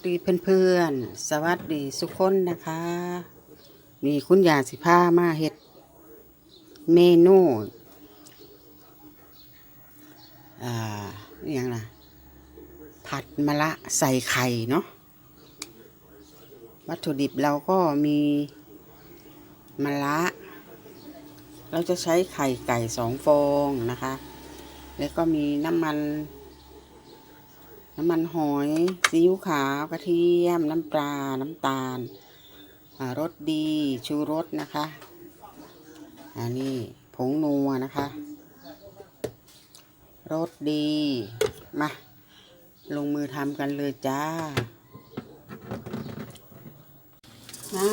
สวัสดีเพื่อนๆ สวัสดีสุกคนนะคะ มีคุณยาสิผ้ามาเฮ็ด เมนูอ่าอย่างนะผัดมะละใส่ไข่เนาะวัตถุดิบเราก็มีมะละ เราจะใช้ไข่ไก่สองฟองนะคะ แล้วก็มีน้ำมัน น้ำมันหอยซีอิ๊วขาวกระเทียม น้ำปลา น้ำตาลรสดีชูรสนะคะอันนี้ผงนัวนะคะรสดี มา ลงมือทำกันเลยจ้ามา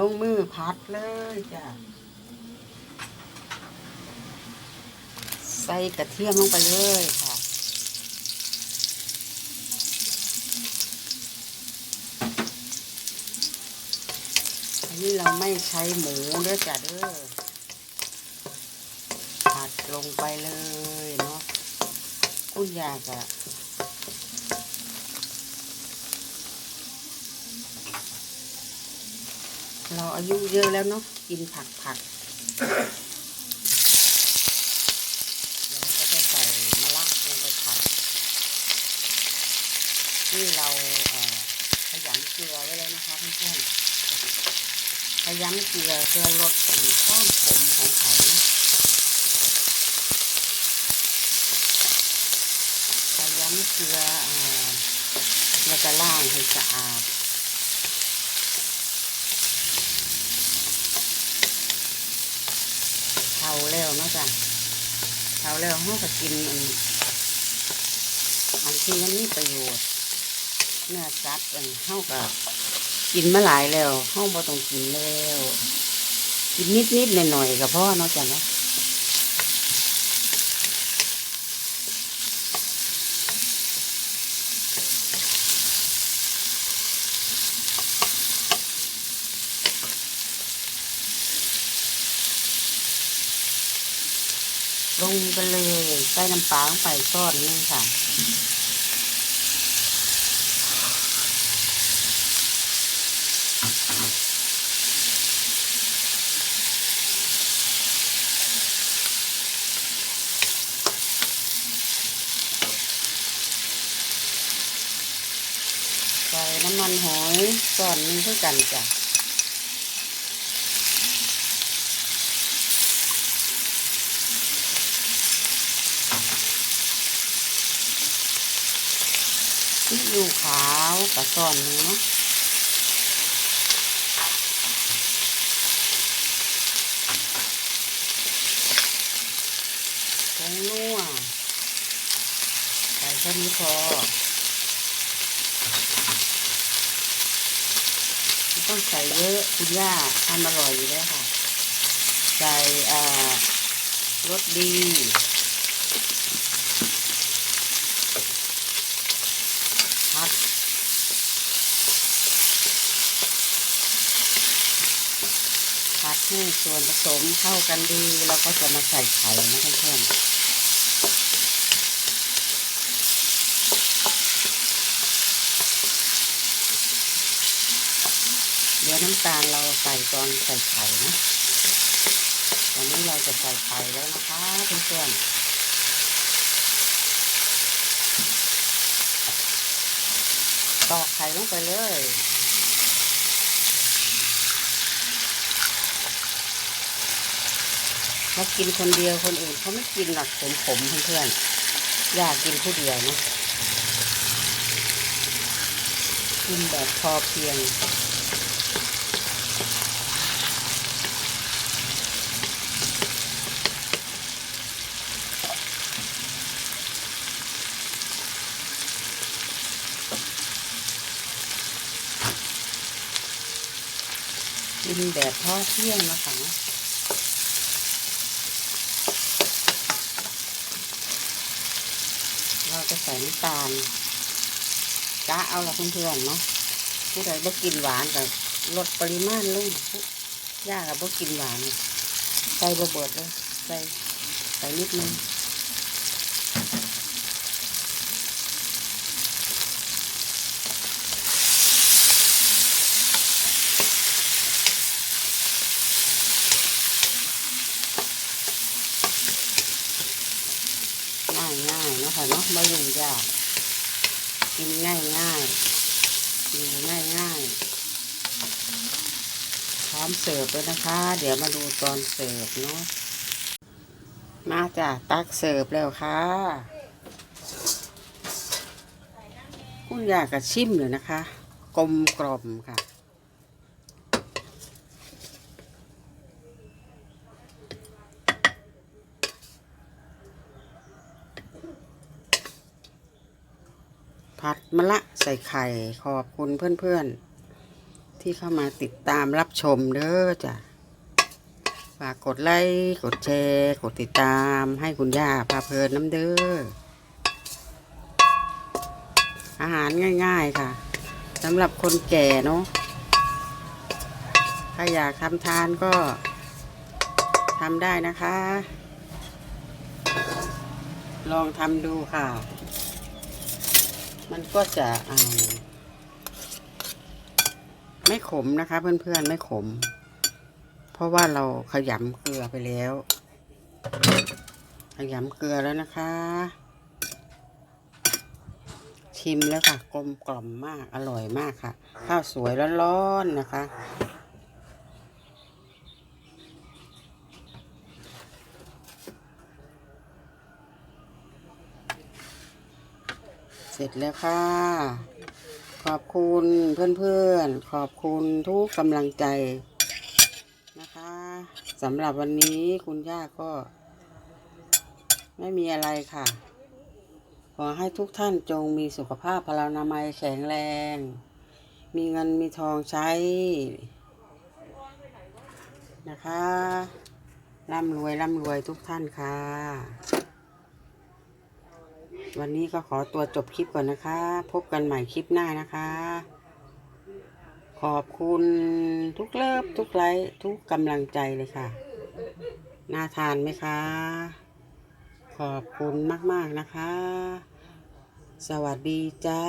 ลงมือพัดเลยจ้าใส่กระเทียมลงไปเลยค่ะ อั นี้เราไม่ใช้หมูเด้อจ้ะเด้อผัดลงไปเลยเนาะคุณอยากอะเราอายุเยอะแล้วเนาะกินผักผักเราก็จะใส่มะระลงไปผัดนี่เราเขยำเกลือไว้แล้วนะคะเพื่อนๆ พยายามเกลือเพื่อลดความขมของเขานะพยายามเกลืออ่าแล้วก็ล้างให้สะอาดเทาแล้วนะจ้ะเทาแล้วเขาก็กินอันอันที่มันมีประโยชน์เนื้อสัตว์อันเขาก็ กินมาหลายแล้วห้องบ่ต้องกินแล้ว กินนิดนิดหน่อยหน่อยๆกับพ่อเนาะจ้ะเนาะลงไปเลยใส่น้ำปลาลงไปซอนนึงค่ะ ใส่น้ำมันหอยซ่อนนึงเท่ากันจ้ะซีอิ๊วขาวกับซ่อนนึงเนาะผงนัวใส่แค่นี้พอ ไม่ ต้องใส่เยอะคุณย่าทำอร่อยอยู่แล้วค่ะ ใส่อ่ารสดี พัดพัดให้ส่วนผสมเข้ากันดี แล้วก็จะมาใส่ไข่นะเพื่อนๆ ดี๋ยวน้ำตาลเราใส่ตอนใส่ไข่นะ ตอนนี้เราจะใส่ไข่แล้วนะคะเพื่อนๆตอกไข่ลงไปเลย เขากินคนเดียวคนอื่นเขาไม่กินหรอกขมๆเพื่อนๆ อยากกินผู้เดียวนะ กินแบบพอเพียง กินแบบพอเที่ยงนะคะเราจะใส่น้ำตาลจ้าเอาละเพื่อนๆเนาะผู้ใดบ่กินหวานกับลดปริมาณลงย่ากับบ่กินหวานใส่บะเบิดเลยใส่ใส่นิดนึงายง่ายๆเนาะค่ะเนาะไม่ยุ่งยากกินง่ายง่ายๆอยู่ง่ายง่ายๆพร้อมเสิร์ฟแล้วนะคะ เดี๋ยวมาดูตอนเสิร์ฟเนาะมาจ้ะตักเสิร์ฟแล้วค่ะ คุณอยากกระชิมเลยนะคะ กลมกล่อมค่ะ ผัดมะละใส่ไข่ ขอบคุณเพื่อนๆ ที่เข้ามาติดตามรับชมเด้อจ้ะฝากกดไลค์กดแชร์กดติดตามให้คุณย่าพาเพลินน้ำเด้ออาหารง่ายๆค่ะสำหรับคนแก่เนาะถ้าอยากทำทานก็ทำได้นะคะ ลองทำดูค่ะ มันก็จะไม่ขมนะคะ เพื่อนๆไม่ขม เพราะว่าเราขยำเกลือไปแล้ว ขยำเกลือแล้วนะคะ ชิมแล้วค่ะกลมกล่อมมากอร่อยมากค่ะ ข้าวสวยร้อนๆนะคะ ร็จแล้วค่ะ ขอบคุณเพื่อนๆ ขอบคุณทุกกำลังใจนะคะสำหรับวันนี้คุณย่าก็ ไม่มีอะไรค่ะ ขอให้ทุกท่านจงมีสุขภาพพลานามัยแข็งแรง มีเงินมีทองใช้ นะคะร่ำรวยร่ำรวยทุกท่านค่ะ วันนี้ก็ขอตัวจบคลิปก่อนนะคะ พบกันใหม่คลิปหน้านะคะ ขอบคุณทุกเลิฟทุกไลค์ทุกกำลังใจเลยค่ะ น่าทานไหมคะ ขอบคุณมาก ๆ นะคะ สวัสดีจ้า